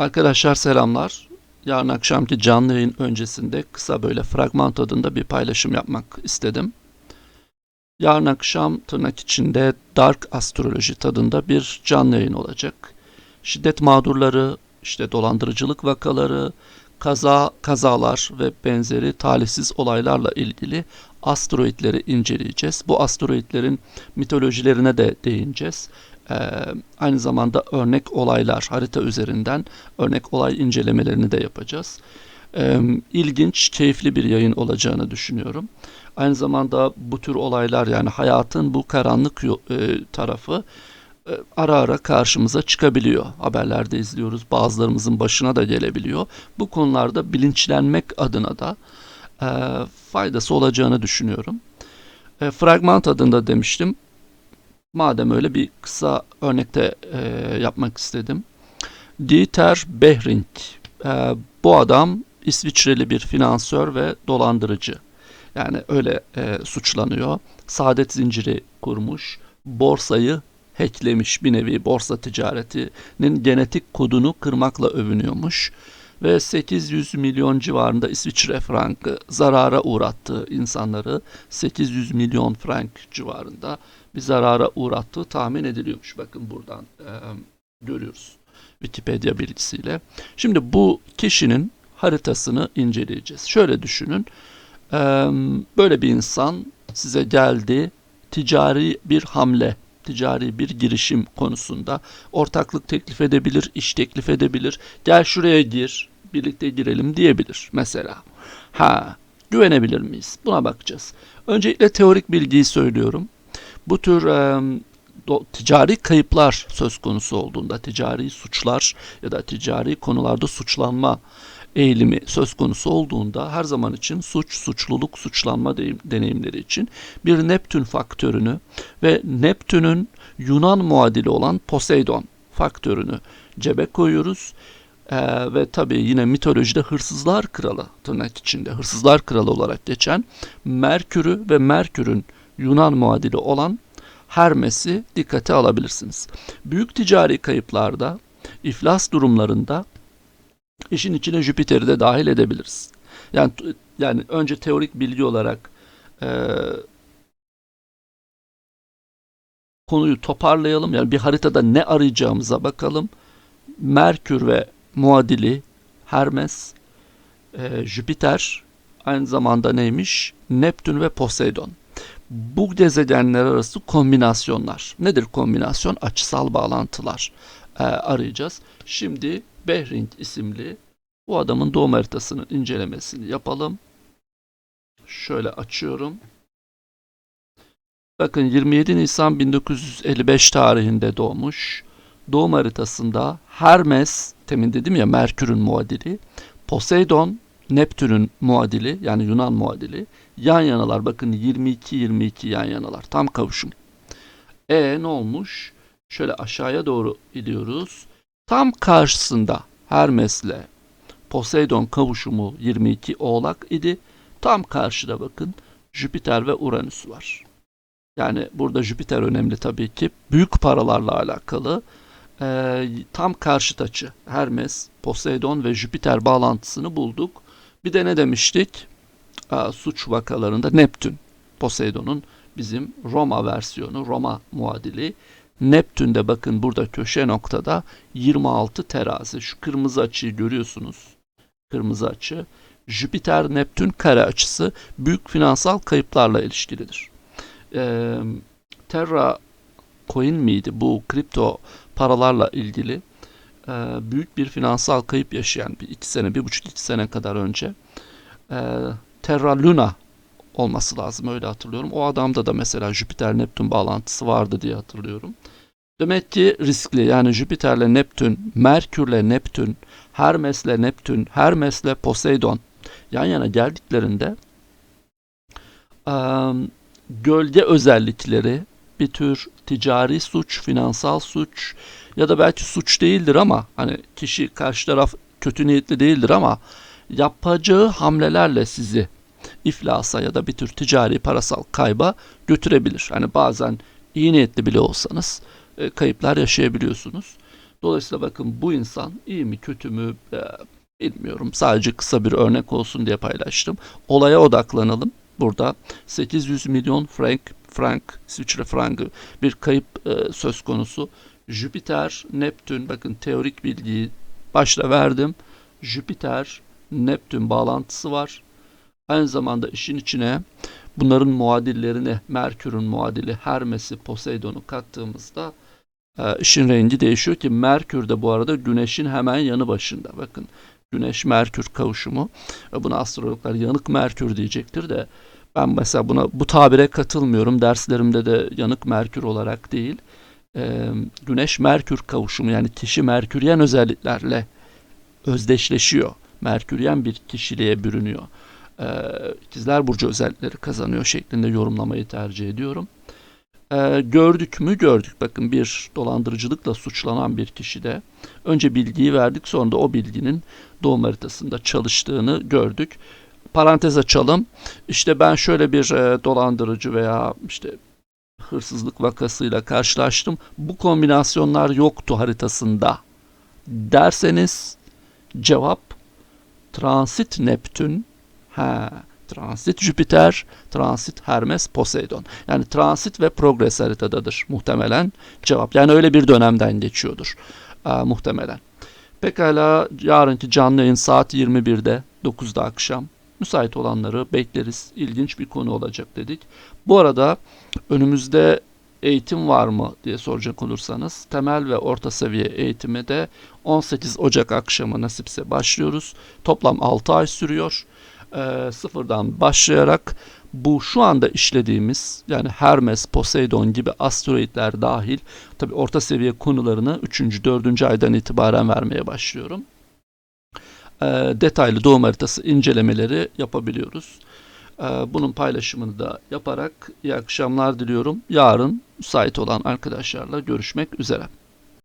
Arkadaşlar selamlar. Yarın akşamki canlı yayın öncesinde kısa böyle fragman tadında bir paylaşım yapmak istedim. Yarın akşam tırnak içinde Dark Astroloji tadında bir canlı yayın olacak. Şiddet mağdurları, işte dolandırıcılık vakaları, kaza, kazalar ve benzeri talihsiz olaylarla ilgili asteroidleri inceleyeceğiz. Bu asteroidlerin mitolojilerine de değineceğiz. Ee, aynı zamanda örnek olaylar harita üzerinden örnek olay incelemelerini de yapacağız. Ee, ilginç, keyifli bir yayın olacağını düşünüyorum. Aynı zamanda bu tür olaylar yani hayatın bu karanlık e, tarafı e, ara ara karşımıza çıkabiliyor. Haberlerde izliyoruz. Bazılarımızın başına da gelebiliyor. Bu konularda bilinçlenmek adına da e, faydası olacağını düşünüyorum. E, fragman adında demiştim. Madem öyle bir kısa örnekte e, yapmak istedim. Dieter Behring. E, bu adam İsviçreli bir finansör ve dolandırıcı. Yani öyle e, suçlanıyor. Saadet zinciri kurmuş. Borsayı hacklemiş bir nevi borsa ticaretinin genetik kodunu kırmakla övünüyormuş. Ve 800 milyon civarında İsviçre frankı zarara uğrattığı insanları 800 milyon frank civarında bir zarara uğrattığı tahmin ediliyormuş. Bakın buradan e, görüyoruz Wikipedia bilgisiyle. Şimdi bu kişinin haritasını inceleyeceğiz. Şöyle düşünün. e, böyle bir insan size geldi ticari bir hamle, ticari bir girişim konusunda ortaklık teklif edebilir, iş teklif edebilir. Gel şuraya gir, birlikte girelim diyebilir mesela. Ha, güvenebilir miyiz? Buna bakacağız. Öncelikle teorik bilgiyi söylüyorum. Bu tür e, ticari kayıplar söz konusu olduğunda, ticari suçlar ya da ticari konularda suçlanma eğilimi söz konusu olduğunda her zaman için suç, suçluluk, suçlanma deneyimleri için bir Neptün faktörünü ve Neptün'ün Yunan muadili olan Poseidon faktörünü cebe koyuyoruz. Ee, ve tabii yine mitolojide hırsızlar kralı tırnak içinde hırsızlar kralı olarak geçen Merkür'ü ve Merkür'ün Yunan muadili olan Hermes'i dikkate alabilirsiniz. Büyük ticari kayıplarda, iflas durumlarında işin içine Jüpiter'i de dahil edebiliriz. Yani yani önce teorik bilgi olarak eee, konuyu toparlayalım. Yani bir haritada ne arayacağımıza bakalım. Merkür ve muadili Hermes, eee, Jüpiter aynı zamanda neymiş? Neptün ve Poseidon. Bu gezegenler arası kombinasyonlar. Nedir kombinasyon? Açısal bağlantılar eee, arayacağız. Şimdi Behring isimli bu adamın doğum haritasının incelemesini yapalım. Şöyle açıyorum. Bakın 27 Nisan 1955 tarihinde doğmuş. Doğum haritasında Hermes, temin dedim ya Merkür'ün muadili, Poseidon, Neptün'ün muadili yani Yunan muadili yan yanalar. Bakın 22-22 yan yanalar. Tam kavuşum. E ne olmuş? Şöyle aşağıya doğru gidiyoruz. Tam karşısında Hermes'le Poseidon kavuşumu 22 Oğlak idi. Tam karşıda bakın Jüpiter ve Uranüs var. Yani burada Jüpiter önemli tabii ki. Büyük paralarla alakalı. Ee, tam karşıt açı. Hermes, Poseidon ve Jüpiter bağlantısını bulduk. Bir de ne demiştik? Aa, suç vakalarında Neptün. Poseidon'un bizim Roma versiyonu, Roma muadili. Neptün'de bakın burada köşe noktada 26 terazi. Şu kırmızı açıyı görüyorsunuz. Kırmızı açı. Jüpiter Neptün kare açısı büyük finansal kayıplarla ilişkilidir. Ee, Terra Coin miydi bu kripto paralarla ilgili e, büyük bir finansal kayıp yaşayan bir iki sene, bir buçuk iki sene kadar önce e, Terra Luna olması lazım öyle hatırlıyorum. O adamda da mesela Jüpiter Neptün bağlantısı vardı diye hatırlıyorum. Demek ki riskli yani Jüpiter'le Neptün, Merkür'le Neptün, Hermes'le Neptün, Hermes'le Poseidon yan yana geldiklerinde gölge özellikleri bir tür ticari suç, finansal suç ya da belki suç değildir ama hani kişi karşı taraf kötü niyetli değildir ama yapacağı hamlelerle sizi iflasa ya da bir tür ticari parasal kayba götürebilir. Hani bazen iyi niyetli bile olsanız e, kayıplar yaşayabiliyorsunuz. Dolayısıyla bakın bu insan iyi mi kötü mü e, bilmiyorum. Sadece kısa bir örnek olsun diye paylaştım. Olaya odaklanalım. Burada 800 milyon frank, frank, İsviçre frangı bir kayıp e, söz konusu. Jüpiter, Neptün bakın teorik bilgiyi başta verdim. Jüpiter, Neptün bağlantısı var. Aynı zamanda işin içine bunların muadillerini, Merkür'ün muadili Hermes'i, Poseidon'u kattığımızda e, işin rengi değişiyor ki Merkür de bu arada Güneş'in hemen yanı başında. Bakın Güneş Merkür kavuşumu. E, Buna astrologlar yanık Merkür diyecektir de ben mesela buna bu tabire katılmıyorum. Derslerimde de yanık Merkür olarak değil. E, Güneş Merkür kavuşumu yani kişi Merküryen özelliklerle özdeşleşiyor. Merküryen bir kişiliğe bürünüyor. E, İkizler Burcu özellikleri kazanıyor şeklinde yorumlamayı tercih ediyorum. E, gördük mü gördük. Bakın bir dolandırıcılıkla suçlanan bir kişide önce bilgiyi verdik sonra da o bilginin doğum haritasında çalıştığını gördük. Parantez açalım. İşte ben şöyle bir e, dolandırıcı veya işte hırsızlık vakasıyla karşılaştım. Bu kombinasyonlar yoktu haritasında derseniz cevap transit Neptün, ha, transit Jüpiter, transit Hermes, Poseidon. Yani transit ve progres haritadadır muhtemelen cevap. Yani öyle bir dönemden geçiyordur e, muhtemelen. Pekala yarınki canlı yayın saat 21'de 9'da akşam. Müsait olanları bekleriz. İlginç bir konu olacak dedik. Bu arada önümüzde eğitim var mı diye soracak olursanız temel ve orta seviye eğitimi de 18 Ocak akşamı nasipse başlıyoruz. Toplam 6 ay sürüyor. Ee, sıfırdan başlayarak bu şu anda işlediğimiz yani Hermes, Poseidon gibi asteroidler dahil tabi orta seviye konularını 3. 4. aydan itibaren vermeye başlıyorum. Ee, detaylı doğum haritası incelemeleri yapabiliyoruz. Ee, bunun paylaşımını da yaparak iyi akşamlar diliyorum. Yarın müsait olan arkadaşlarla görüşmek üzere.